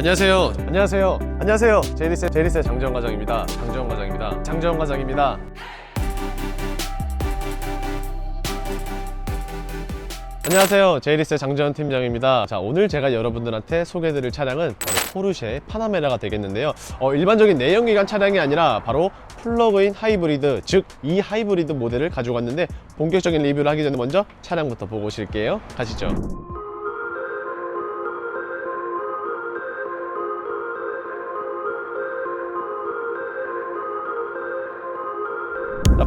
안녕하세요. 안녕하세요. 안녕하세요. 제리스 제리스 장재원 과장입니다. 장재원 과장입니다. 장재원 과장입니다. 안녕하세요. 제이리스의 장재원 팀장입니다. 자, 오늘 제가 여러분들한테 소개해드릴 차량은 바로 포르쉐 파나메라가 되겠는데요. 어, 일반적인 내연기관 차량이 아니라 바로 플러그인 하이브리드, 즉 이 하이브리드 모델을 가지고 왔는데 본격적인 리뷰를 하기 전에 먼저 차량부터 보고 오실게요. 가시죠.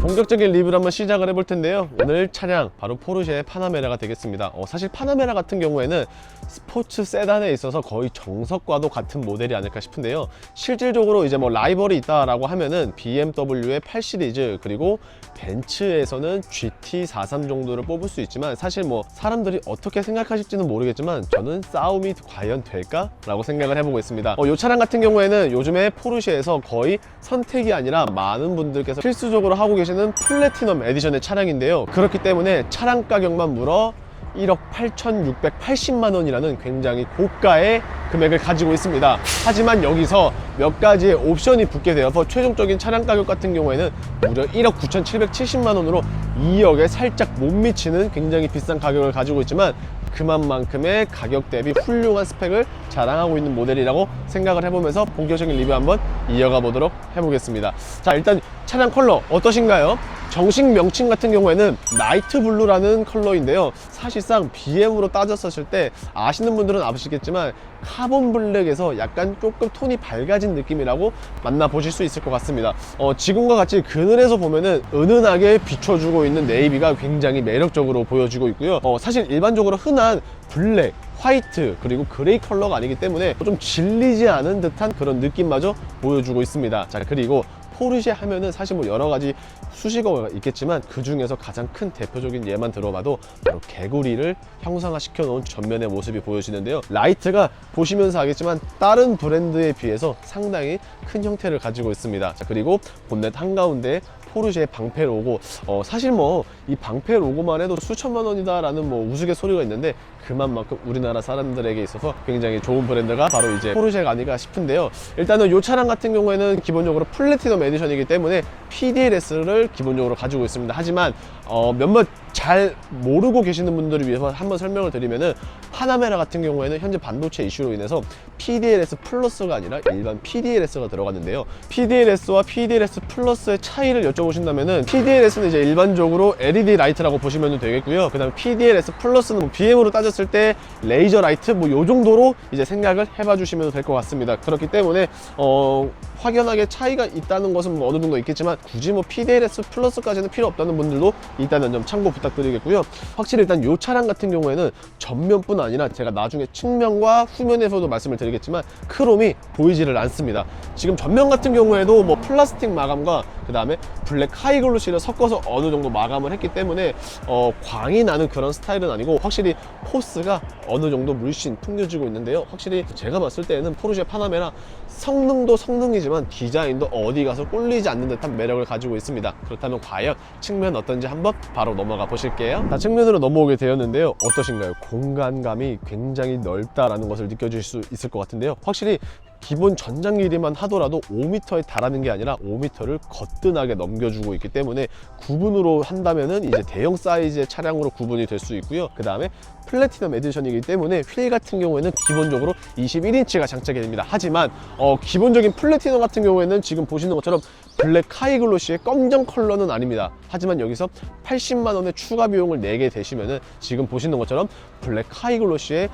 본격적인 리뷰를 한번 시작을 해볼 텐데요. 오늘 차량 바로 포르쉐 파나메라가 되겠습니다. 어, 사실 파나메라 같은 경우에는 스포츠 세단에 있어서 거의 정석과도 같은 모델이 아닐까 싶은데요. 실질적으로 이제 뭐 라이벌이 있다라고 하면은 BMW의 8 시리즈 그리고 벤츠에서는 GT43 정도를 뽑을 수 있지만 사실 뭐 사람들이 어떻게 생각하실지는 모르겠지만 저는 싸움이 과연 될까 라고 생각을 해보고 있습니다. 어, 이 차량 같은 경우에는 요즘에 포르쉐에서 거의 선택이 아니라 많은 분들께서 필수적으로 하고 계 시는 플래티넘 에디션의 차량인데요. 그렇기 때문에 차량 가격만 물어 1억 8,680만 원이라는 굉장히 고가의 금액을 가지고 있습니다. 하지만 여기서 몇 가지의 옵션이 붙게 되어서 최종적인 차량 가격 같은 경우에는 무려 1억 9,770만 원으로 2억에 살짝 못 미치는 굉장히 비싼 가격을 가지고 있지만 그만큼의 가격 대비 훌륭한 스펙을 자랑하고 있는 모델이라고 생각을 해보면서 본격적인 리뷰 한번 이어가 보도록 해보겠습니다. 자, 일단 차량 컬러 어떠신가요? 정식 명칭 같은 경우에는 나이트 블루라는 컬러인데요. 사실상 BM으로 따졌었을 때 아시는 분들은 아시겠지만 카본 블랙에서 약간 조금 톤이 밝아진 느낌이라고 만나보실 수 있을 것 같습니다. 어, 지금과 같이 그늘에서 보면은 은은하게 비춰주고 있는 네이비가 굉장히 매력적으로 보여지고 있고요. 어, 사실 일반적으로 흔한 블랙, 화이트 그리고 그레이 컬러가 아니기 때문에 좀 질리지 않은 듯한 그런 느낌마저 보여주고 있습니다. 자 그리고 포르쉐 하면은 사실 뭐 여러 가지 수식어가 있겠지만 그 중에서 가장 큰 대표적인 예만 들어봐도 바로 개구리를 형상화시켜 놓은 전면의 모습이 보여지는데요. 라이트가 보시면서 알겠지만 다른 브랜드에 비해서 상당히 큰 형태를 가지고 있습니다. 자 그리고 본넷 한가운데 포르쉐의 방패 로고. 어, 사실 뭐 이 방패 로고만 해도 수천만 원이다 라는 뭐 우스갯소리가 있는데 그만큼 우리나라 사람들에게 있어서 굉장히 좋은 브랜드가 바로 이제 포르쉐가 아닌가 싶은데요. 일단은 이 차량 같은 경우에는 기본적으로 플래티넘 에디션이기 때문에 PDLS를 기본적으로 가지고 있습니다. 하지만 어, 몇몇 잘 모르고 계시는 분들을 위해서 한번 설명을 드리면은 파나메라 같은 경우에는 현재 반도체 이슈로 인해서 PDLS 플러스가 아니라 일반 PDLS가 들어갔는데요. PDLS와 PDLS 플러스의 차이를 여쭤보신다면은 PDLS는 이제 일반적으로 LED 라이트라고 보시면 되겠고요. 그다음에 PDLS 플러스는 뭐 BM으로 따졌을 때 레이저 라이트 뭐 요 정도로 이제 생각을 해봐 주시면 될 것 같습니다. 그렇기 때문에 어 확연하게 차이가 있다는 것은 뭐 어느 정도 있겠지만 굳이 뭐 PDLS 플러스까지는 필요 없다는 분들도 일단은 좀 참고 부탁드 리겠고요. 확실히 일단 이 차량 같은 경우에는 전면뿐 아니라 제가 나중에 측면과 후면에서도 말씀을 드리겠지만 크롬이 보이지를 않습니다. 지금 전면 같은 경우에도 뭐 플라스틱 마감과 그 다음에 블랙 하이글로시를 섞어서 어느 정도 마감을 했기 때문에 어, 광이 나는 그런 스타일은 아니고 확실히 포스가 어느 정도 물씬 풍겨지고 있는데요. 확실히 제가 봤을 때는 포르쉐 파나메라 성능도 성능이지만 디자인도 어디 가서 꿀리지 않는 듯한 매력을 가지고 있습니다. 그렇다면 과연 측면 어떤지 한번 바로 넘어가 보 실게요. 자, 측면으로 넘어오게 되었는데요. 어떠신가요? 공간감이 굉장히 넓다라는 것을 느껴질 수 있을 것 같은데요. 확실히 기본 전장 길이만 하더라도 5m에 달하는 게 아니라 5m를 거뜬하게 넘겨주고 있기 때문에 구분으로 한다면은 이제 대형 사이즈의 차량으로 구분이 될 수 있고요. 그 다음에 플래티넘 에디션이기 때문에 휠 같은 경우에는 기본적으로 21인치가 장착이 됩니다. 하지만 어, 기본적인 플래티넘 같은 경우에는 지금 보시는 것처럼 블랙 하이글로시의 검정 컬러는 아닙니다. 하지만 여기서 80만 원의 추가 비용을 내게 되시면은 지금 보시는 것처럼 블랙 하이글로시의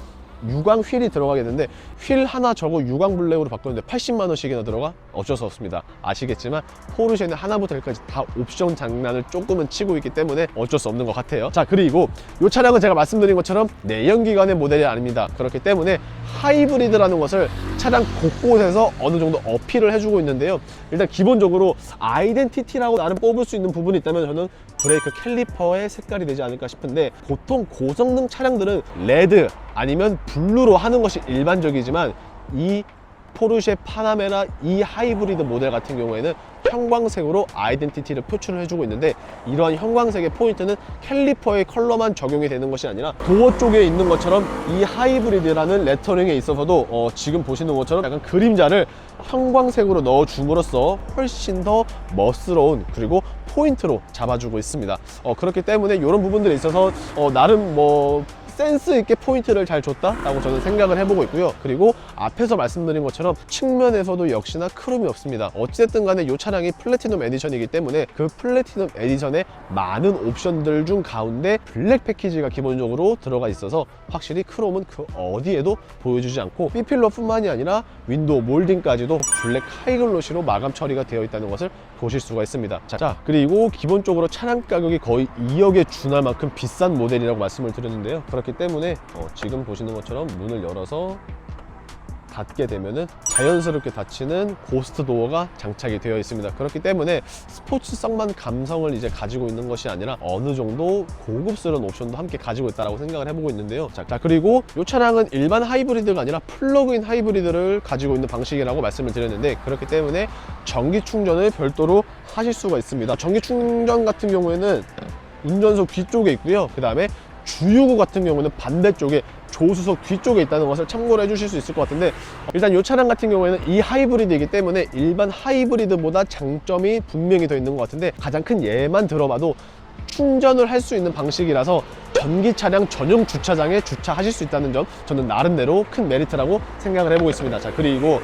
유광 휠이 들어가겠는데 휠 하나 저거 유광 블랙으로 바꿨는데 80만 원씩이나 들어가? 어쩔 수 없습니다. 아시겠지만 포르쉐는 하나부터 열까지 다 옵션 장난을 조금은 치고 있기 때문에 어쩔 수 없는 것 같아요. 자 그리고 이 차량은 제가 말씀드린 것처럼 내연기관의 모델이 아닙니다. 그렇기 때문에 하이브리드라는 것을 차량 곳곳에서 어느 정도 어필을 해주고 있는데요. 일단 기본적으로 아이덴티티라고 나름 뽑을 수 있는 부분이 있다면 저는 브레이크 캘리퍼의 색깔이 되지 않을까 싶은데 보통 고성능 차량들은 레드 아니면 블루로 하는 것이 일반적이지만 이 포르쉐 파나메라 이 하이브리드 모델 같은 경우에는 형광색으로 아이덴티티를 표출을 해주고 있는데 이러한 형광색의 포인트는 캘리퍼의 컬러만 적용이 되는 것이 아니라 도어 쪽에 있는 것처럼 이 하이브리드라는 레터링에 있어서도 어, 지금 보시는 것처럼 약간 그림자를 형광색으로 넣어줌으로써 훨씬 더 멋스러운 그리고 포인트로 잡아주고 있습니다. 어, 그렇기 때문에 이런 부분들에 있어서 어, 나름 뭐 센스 있게 포인트를 잘 줬다라고 저는 생각을 해보고 있고요. 그리고 앞에서 말씀드린 것처럼 측면에서도 역시나 크롬이 없습니다. 어쨌든 간에 이 차량이 플래티넘 에디션이기 때문에 그 플래티넘 에디션의 많은 옵션들 중 가운데 블랙 패키지가 기본적으로 들어가 있어서 확실히 크롬은 그 어디에도 보여주지 않고 B필러뿐만이 아니라 윈도우 몰딩까지도 블랙 하이글로시로 마감 처리가 되어 있다는 것을 보실 수가 있습니다. 자, 자, 그리고 기본적으로 차량 가격이 거의 2억에 준할 만큼 비싼 모델이라고 말씀을 드렸는데요. 그렇기 때문에 어, 지금 보시는 것처럼 문을 열어서 닫게 되면은 자연스럽게 닫히는 고스트 도어가 장착이 되어 있습니다. 그렇기 때문에 스포츠성만 감성을 이제 가지고 있는 것이 아니라 어느 정도 고급스러운 옵션도 함께 가지고 있다고 생각을 해보고 있는데요. 자, 자, 그리고 이 차량은 일반 하이브리드가 아니라 플러그인 하이브리드를 가지고 있는 방식이라고 말씀을 드렸는데 그렇기 때문에 전기 충전을 별도로 하실 수가 있습니다. 전기 충전 같은 경우에는 운전석 뒤쪽에 있고요. 그 다음에 주유구 같은 경우는 반대쪽에 조수석 뒤쪽에 있다는 것을 참고를 해주실 수 있을 것 같은데 일단 이 차량 같은 경우에는 이 하이브리드이기 때문에 일반 하이브리드보다 장점이 분명히 더 있는 것 같은데 가장 큰 예만 들어봐도 충전을 할 수 있는 방식이라서 전기 차량 전용 주차장에 주차하실 수 있다는 점 저는 나름대로 큰 메리트라고 생각을 해보고 있습니다. 자 그리고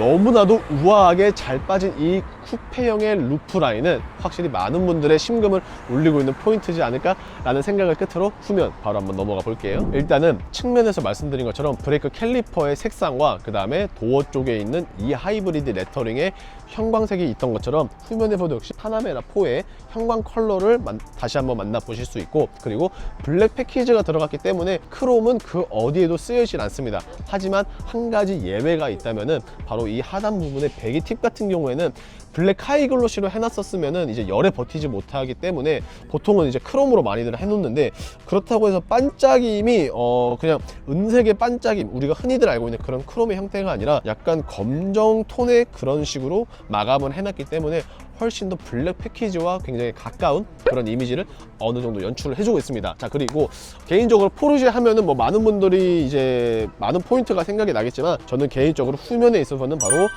너무나도 우아하게 잘 빠진 이 쿠페형의 루프 라인은 확실히 많은 분들의 심금을 울리고 있는 포인트지 않을까라는 생각을 끝으로 후면 바로 한번 넘어가 볼게요. 일단은 측면에서 말씀드린 것처럼 브레이크 캘리퍼의 색상과 그 다음에 도어 쪽에 있는 이 하이브리드 레터링의 형광색이 있던 것처럼 후면에서도 역시 파나메라 4의 형광 컬러를 만- 다시 한번 만나보실 수 있고 그리고 블랙 패키지가 들어갔기 때문에 크롬은 그 어디에도 쓰여지질 않습니다. 하지만 한 가지 예외가 있다면은 바로 이 하단 부분의 배기 팁 같은 경우에는 블랙 하이글로시로 해놨었으면은 이제 열에 버티지 못하기 때문에 보통은 이제 크롬으로 많이들 해놓는데 그렇다고 해서 반짝임이 어 그냥 은색의 반짝임 우리가 흔히들 알고 있는 그런 크롬의 형태가 아니라 약간 검정 톤의 그런 식으로 마감을 해놨기 때문에 훨씬 더 블랙 패키지와 굉장히 가까운 그런 이미지를 어느 정도 연출을 해주고 있습니다. 자 그리고 개인적으로 포르쉐 하면은 뭐 많은 분들이 이제 많은 포인트가 생각이 나겠지만 저는 개인적으로 후면에 있어서는 바로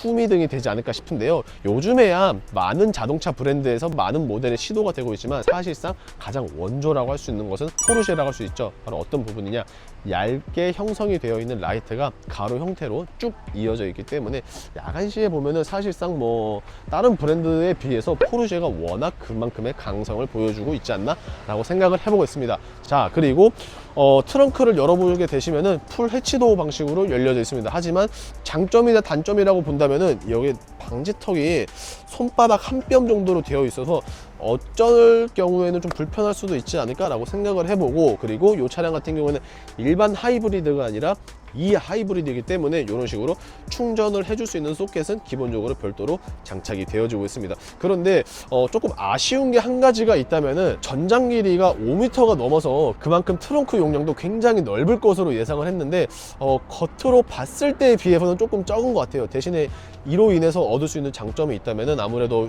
후미 등이 되지 않을까 싶은데요. 요즘에야 많은 자동차 브랜드에서 많은 모델의 시도가 되고 있지만 사실상 가장 원조라고 할 수 있는 것은 포르쉐라고 할 수 있죠. 바로 어떤 부분이냐? 얇게 형성이 되어 있는 라이트가 가로 형태로 쭉 이어져 있기 때문에 야간 시에 보면은 사실상 뭐 다른 브랜드에 비해서 포르쉐가 워낙 그만큼의 강성을 보여주고 있지 않나 라고 생각을 해보고 있습니다. 자 그리고 어, 트렁크를 열어보게 되시면은 풀 해치도어 방식으로 열려져 있습니다. 하지만 장점이나 단점이라고 본다면은 여기 방지턱이 손바닥 한 뼘 정도로 되어 있어서 어쩔 경우에는 좀 불편할 수도 있지 않을까라고 생각을 해보고 그리고 이 차량 같은 경우에는 일반 하이브리드가 아니라 이 하이브리드이기 때문에 이런 식으로 충전을 해줄 수 있는 소켓은 기본적으로 별도로 장착이 되어지고 있습니다. 그런데 어, 조금 아쉬운 게 한 가지가 있다면은 전장 길이가 5m가 넘어서 그만큼 트렁크 용량도 굉장히 넓을 것으로 예상을 했는데 어, 겉으로 봤을 때에 비해서는 조금 적은 것 같아요. 대신에 이로 인해서 얻을 수 있는 장점이 있다면은 아무래도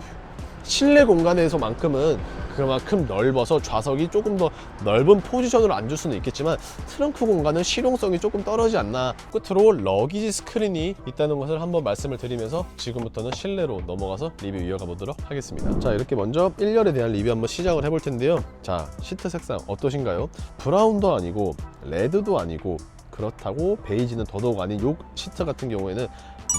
실내 공간에서만큼은 그만큼 넓어서 좌석이 조금 더 넓은 포지션으로 앉을 수는 있겠지만 트렁크 공간은 실용성이 조금 떨어지지 않나. 끝으로 러기지 스크린이 있다는 것을 한번 말씀을 드리면서 지금부터는 실내로 넘어가서 리뷰 이어가 보도록 하겠습니다. 자 이렇게 먼저 1열에 대한 리뷰 한번 시작을 해볼 텐데요. 자 시트 색상 어떠신가요? 브라운도 아니고 레드도 아니고 그렇다고 베이지는 더더욱 아닌 요 시트 같은 경우에는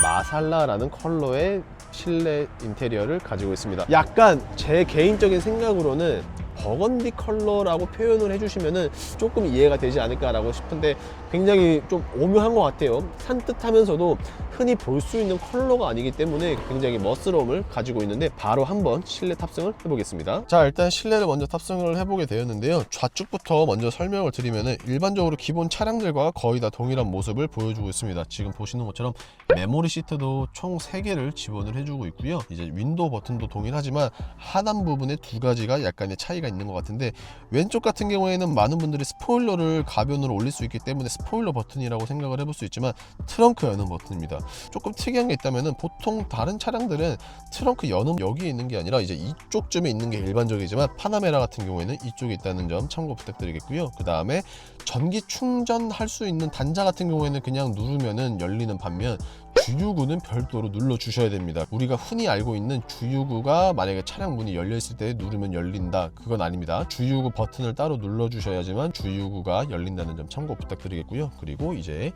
마살라라는 컬러의 실내 인테리어를 가지고 있습니다. 약간 제 개인적인 생각으로는 버건디 컬러라고 표현을 해주시면은 조금 이해가 되지 않을까라고 싶은데 굉장히 좀 오묘한 것 같아요. 산뜻하면서도 흔히 볼 수 있는 컬러가 아니기 때문에 굉장히 멋스러움을 가지고 있는데 바로 한번 실내 탑승을 해보겠습니다. 자 일단 실내를 먼저 탑승을 해보게 되었는데요. 좌측부터 먼저 설명을 드리면은 일반적으로 기본 차량들과 거의 다 동일한 모습을 보여주고 있습니다. 지금 보시는 것처럼 메모리 시트도 총 3개를 지원을 해주고 있고요. 이제 윈도우 버튼도 동일하지만 하단 부분에 두 가지가 약간의 차이가 있는 것 같은데 왼쪽 같은 경우에는 많은 분들이 스포일러를 가변으로 올릴 수 있기 때문에 스포일러 버튼이라고 생각을 해볼 수 있지만 트렁크 여는 버튼입니다. 조금 특이한 게 있다면은 보통 다른 차량들은 트렁크 여는 여기에 있는 게 아니라 이제 이쪽쯤에 있는 게 일반적이지만 파나메라 같은 경우에는 이쪽에 있다는 점 참고 부탁드리겠고요. 그 다음에 전기 충전할 수 있는 단자 같은 경우에는 그냥 누르면은 열리는 반면 주유구는 별도로 눌러 주셔야 됩니다. 우리가 흔히 알고 있는 주유구가 만약에 차량 문이 열려 있을 때 누르면 열린다. 그건 아닙니다. 주유구 버튼을 따로 눌러 주셔야지만 주유구가 열린다는 점 참고 부탁드리겠고요. 그리고 이제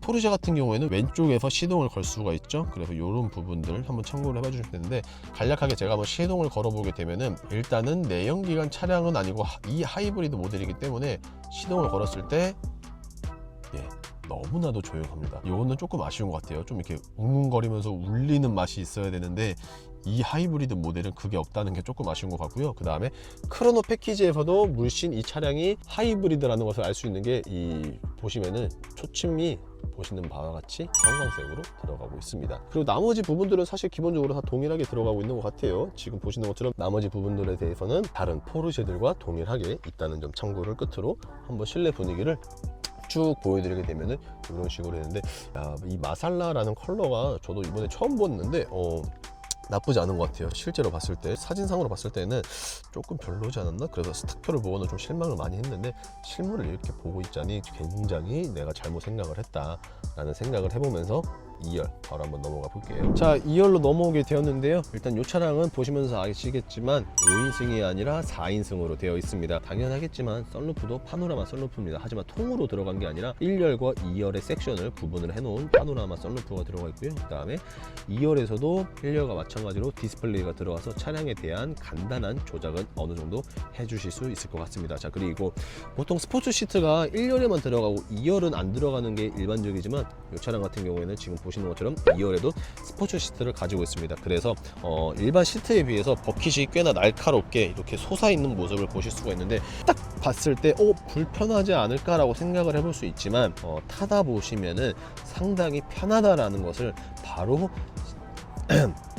포르쉐 같은 경우에는 왼쪽에서 시동을 걸 수가 있죠. 그래서 이런 부분들 한번 참고를 해봐 주시면 되는데 간략하게 제가 한번 시동을 걸어보게 되면은 일단은 내연기관 차량은 아니고 하- 이 하이브리드 모델이기 때문에 시동을 걸었을 때 예, 너무나도 조용합니다. 이거는 조금 아쉬운 것 같아요. 좀 이렇게 웅웅거리면서 울리는 맛이 있어야 되는데 이 하이브리드 모델은 그게 없다는 게 조금 아쉬운 것 같고요. 그 다음에 크로노 패키지에서도 물씬 이 차량이 하이브리드라는 것을 알 수 있는 게 이 보시면은 초침이 보시는 바와 같이 형광색으로 들어가고 있습니다. 그리고 나머지 부분들은 사실 기본적으로 다 동일하게 들어가고 있는 것 같아요. 지금 보시는 것처럼 나머지 부분들에 대해서는 다른 포르쉐들과 동일하게 있다는 점 참고를 끝으로 한번 실내 분위기를 쭉 보여드리게 되면은 이런 식으로 되는데 야, 이 마살라라는 컬러가 저도 이번에 처음 봤는데 어, 나쁘지 않은 것 같아요. 실제로 봤을 때 사진상으로 봤을 때는 조금 별로지 않았나? 그래서 스타표를 보고는 좀 실망을 많이 했는데 실물을 이렇게 보고 있자니 굉장히 내가 잘못 생각을 했다라는 생각을 해보면서 2열 바로 한번 넘어가 볼게요. 자, 2열로 넘어오게 되었는데요. 일단 이 차량은 보시면서 아시겠지만 5인승이 아니라 4인승으로 되어 있습니다. 당연하겠지만 썬루프도 파노라마 썬루프입니다. 하지만 통으로 들어간 게 아니라 1열과 2열의 섹션을 구분을 해놓은 파노라마 썬루프가 들어가 있고요. 그 다음에 2열에서도 1열과 마찬가지로 디스플레이가 들어와서 차량에 대한 간단한 조작은 어느 정도 해주실 수 있을 것 같습니다. 자, 그리고 보통 스포츠 시트가 1열에만 들어가고 2열은 안 들어가는 게 일반적이지만 이 차량 같은 경우에는 지금 보시는 것처럼 2열에도 스포츠 시트를 가지고 있습니다. 그래서 어, 일반 시트에 비해서 버킷이 꽤나 날카롭게 이렇게 솟아있는 모습을 보실 수가 있는데 딱 봤을 때 어, 불편하지 않을까라고 생각을 해볼 수 있지만 어, 타다 보시면은 상당히 편하다라는 것을 바로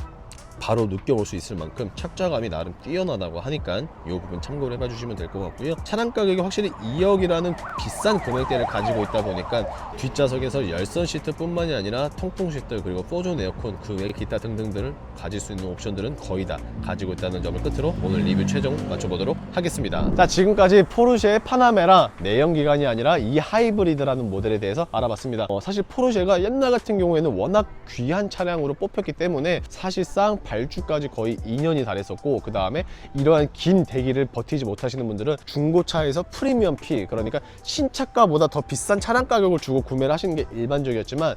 바로 느껴볼 수 있을 만큼 착자감이 나름 뛰어나다고 하니까 이 부분 참고를 해봐 주시면 될 것 같고요. 차량 가격이 확실히 2억이라는 비싼 금액대를 가지고 있다 보니까 뒷좌석에서 열선 시트 뿐만이 아니라 통풍 시트 그리고 포존 에어컨 그 외 기타 등등들을 가질 수 있는 옵션들은 거의 다 가지고 있다는 점을 끝으로 오늘 리뷰 최종 맞춰보도록 하겠습니다. 자 지금까지 포르쉐의 파나메라 내연기관이 아니라 이 하이브리드라는 모델에 대해서 알아봤습니다. 어, 사실 포르쉐가 옛날 같은 경우에는 워낙 귀한 차량으로 뽑혔기 때문에 사실상 발 주까지 거의 2년이 달했었고 그 다음에 이러한 긴 대기를 버티지 못하시는 분들은 중고차에서 프리미엄 피 그러니까 신차가보다 더 비싼 차량 가격을 주고 구매를 하시는 게 일반적이었지만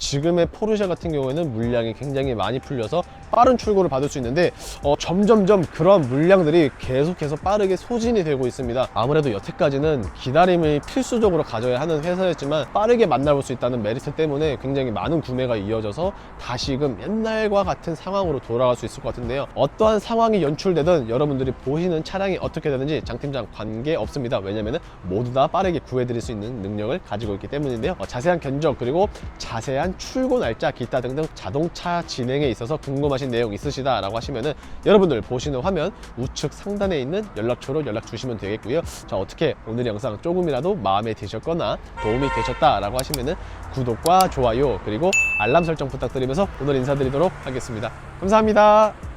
지금의 포르쉐 같은 경우에는 물량이 굉장히 많이 풀려서 빠른 출고를 받을 수 있는데 어, 점점점 그런 물량들이 계속해서 빠르게 소진이 되고 있습니다. 아무래도 여태까지는 기다림을 필수적으로 가져야 하는 회사였지만 빠르게 만나볼 수 있다는 메리트 때문에 굉장히 많은 구매가 이어져서 다시금 옛날과 같은 상황으로 돌아갈 수 있을 것 같은데요. 어떠한 상황이 연출되든 여러분들이 보시는 차량이 어떻게 되는지 장팀장 관계 없습니다. 왜냐면은 모두 다 빠르게 구해드릴 수 있는 능력을 가지고 있기 때문인데요. 어, 자세한 견적 그리고 자세한 출고 날짜 기타 등등 자동차 진행에 있어서 궁금하신 내용 있으시다라고 하시면은 여러분들 보시는 화면 우측 상단에 있는 연락처로 연락 주시면 되겠고요. 자 어떻게 오늘 영상 조금이라도 마음에 드셨거나 도움이 되셨다라고 하시면은 구독과 좋아요 그리고 알람 설정 부탁드리면서 오늘 인사드리도록 하겠습니다. 감사합니다.